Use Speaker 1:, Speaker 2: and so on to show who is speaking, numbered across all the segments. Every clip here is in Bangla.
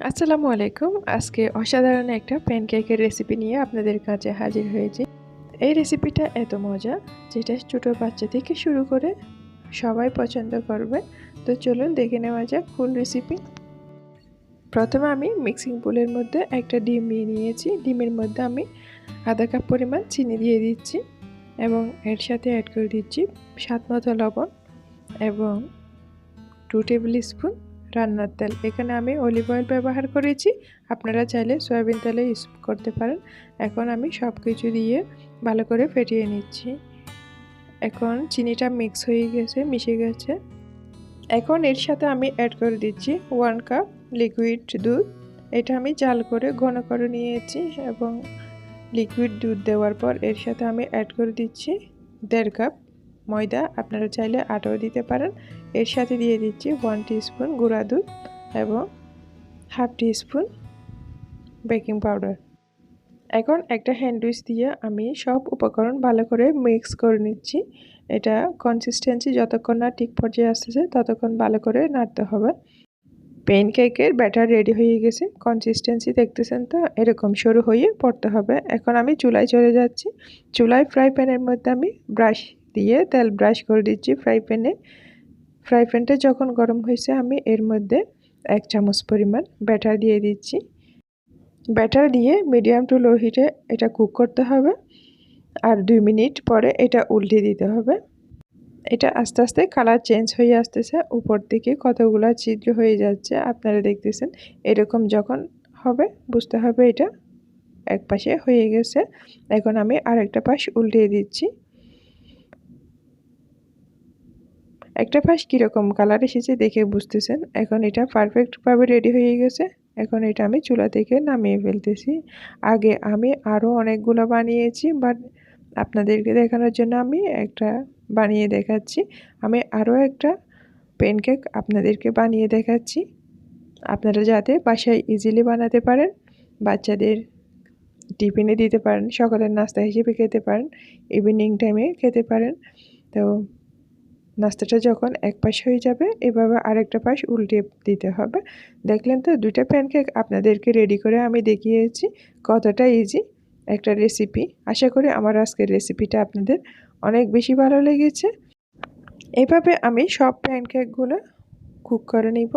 Speaker 1: আসসালামু আলাইকুম। আজকে অসাধারণ একটা প্যানকেকের রেসিপি নিয়ে আপনাদের কাছে হাজির হয়েছি। এই রেসিপিটা এত মজা, যেটা ছোটো বাচ্চা থেকে শুরু করে সবাই পছন্দ করবে। তো চলুন দেখে নেওয়া যাক ফুল রেসিপি প্রথমে আমি মিক্সিং বুলের মধ্যে একটা ডিম নিয়ে নিয়েছি। ডিমের মধ্যে আমি আধা কাপ পরিমাণ চিনি দিয়ে দিচ্ছি এবং এর সাথে অ্যাড করে দিচ্ছি স্বাদ মতো লবণ এবং টু টেবিল স্পুন রান্নার তেল। এখানে আমি অলিভ অয়েল ব্যবহার করেছি। আপনারা চাইলে সয়াবিন তেলে ইউজ করতে পারেন। এখন আমি সব কিছু দিয়ে ভালো করে ফেটিয়ে নিচ্ছি। এখন চিনিটা মিক্স হয়ে গেছে, মিশে গেছে। এখন এর সাথে আমি অ্যাড করে দিচ্ছি ওয়ান কাপ লিকুইড দুধ। এটা আমি জাল করে ঘন করে নিয়েছি এবং লিকুইড দুধ দেওয়ার পর এর সাথে আমি অ্যাড করে দিচ্ছি দেড় কাপ ময়দা আপনারা চাইলে আটাও দিতে পারেন। এর সাথে দিয়ে দিচ্ছি ওয়ান স্পুন গুঁড়া দুধ এবং হাফ স্পুন বেকিং পাউডার এখন একটা হ্যান্ডউইচ দিয়ে আমি সব উপকরণ ভালো করে মিক্স করে নিচ্ছি। এটা কনসিস্টেন্সি যতক্ষণ না ঠিক পর্যায়ে আসতেছে, ততক্ষণ ভালো করে নাড়তে হবে। পেন কেকের ব্যাটার রেডি হয়ে গেছে। কনসিস্টেন্সি দেখতেছেন তো? এরকম সরু হয়ে পড়তে হবে। এখন আমি চুলায় চলে যাচ্ছি। চুলায় ফ্রাই প্যানের মধ্যে আমি ব্রাশ দিয়ে তেল ব্রাশ করে দিচ্ছি ফ্রাই প্যানে ফ্রাই প্যানটা যখন গরম হয়েছে, আমি এর মধ্যে এক চামচ পরিমাণ ব্যাটার দিয়ে দিচ্ছি। ব্যাটার দিয়ে মিডিয়াম টু লো হিটে এটা কুক করতে হবে আর দুই মিনিট পরে এটা উল্টে দিতে হবে। এটা আস্তে আস্তে কালার চেঞ্জ হয়ে আসতেছে, উপর দিকে কতগুলো ছিদ্র হয়ে যাচ্ছে আপনারা দেখতেছেন, এরকম যখন হবে বুঝতে হবে এটা। এক পাশে হয়ে গেছে। এখন আমি আরেকটা পাশ উল্টিয়ে দিচ্ছি। একটা পাশ কীরকম কালার এসেছে দেখে বুঝতেছেন। এখন এটা পারফেক্টভাবে রেডি হয়ে গেছে। এখন এটা আমি চুলা থেকে নামিয়ে ফেলতেছি। আগে আমি আরও অনেকগুলো বানিয়েছি বাট আপনাদেরকে দেখানোর জন্য আমি একটা বানিয়ে দেখাচ্ছি। আমি আরও একটা পেনকেক আপনাদেরকে বানিয়ে দেখাচ্ছি। আপনারা যাতে বাসায় ইজিলি বানাতে পারেন, বাচ্চাদের টিফিনে দিতে পারেন, সকালের নাস্তা হিসেবে খেতে পারেন ইভিনিং টাইমে খেতে পারেন। তো নাস্তাটা যখন এক পাশ হয়ে যাবে, এভাবে আরেকটা পাশ উল্টে দিতে হবে। দেখলেন তো, দুইটা প্যানকেক আপনাদেরকে রেডি করে আমি দেখিয়েছি, কতটা ইজি একটা রেসিপি আশা করি আমার আজকের রেসিপিটা আপনাদের অনেক বেশি ভালো লেগেছে। এভাবে আমি সব প্যানকেকগুলো কুক করে নিব।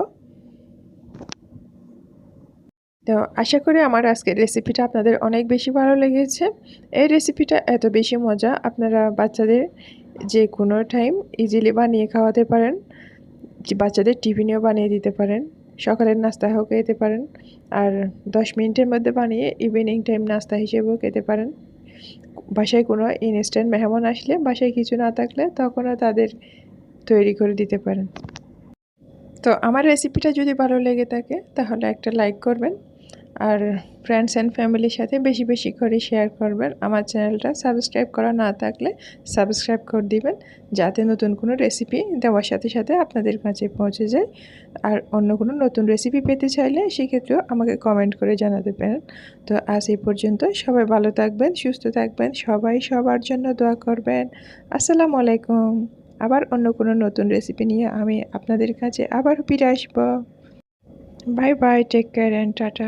Speaker 1: তো আশা করি আমার আজকের রেসিপিটা আপনাদের অনেক বেশি ভালো লেগেছে। এই রেসিপিটা এত বেশি মজা, আপনারা বাচ্চাদের যে কোনো টাইম ইজিলি বানিয়ে খাওয়াতে পারেন বাচ্চাদের টিফিনেও বানিয়ে দিতে পারেন, সকালের নাস্তা হোক খেতে পারেন, আর দশ মিনিটের মধ্যে বানিয়ে ইভিনিং টাইম নাস্তা হিসেবেও খেতে পারেন। বাসায় কোনো ইনস্ট্যান্ট মেহমান আসলে, বাসায় কিছু না থাকলে তখনও তাদের তৈরি করে দিতে পারেন। তো আমার রেসিপিটা যদি ভালো লেগে থাকে, তাহলে একটা লাইক করবেন। আর ফ্রেন্ডস অ্যান্ড ফ্যামিলির সাথে বেশি বেশি করে শেয়ার করবেন। আমার চ্যানেলটা সাবস্ক্রাইব করা না থাকলে সাবস্ক্রাইব করে দিবেন, যাতে নতুন কোনো রেসিপি দেওয়ার সাথে সাথে আপনাদের কাছে পৌঁছে যায়। আর অন্য কোনো নতুন রেসিপি পেতে চাইলে সেক্ষেত্রেও আমাকে কমেন্ট করে জানাতে পারেন। তো আজ এই পর্যন্ত সবাই ভালো থাকবেন, সুস্থ থাকবেন, সবাই সবার জন্য দোয়া করবেন। আসসালামু আলাইকুম। আবার অন্য কোনো নতুন রেসিপি নিয়ে আমি আপনাদের কাছে আবার ফিরে আসব। Bye bye take care and tata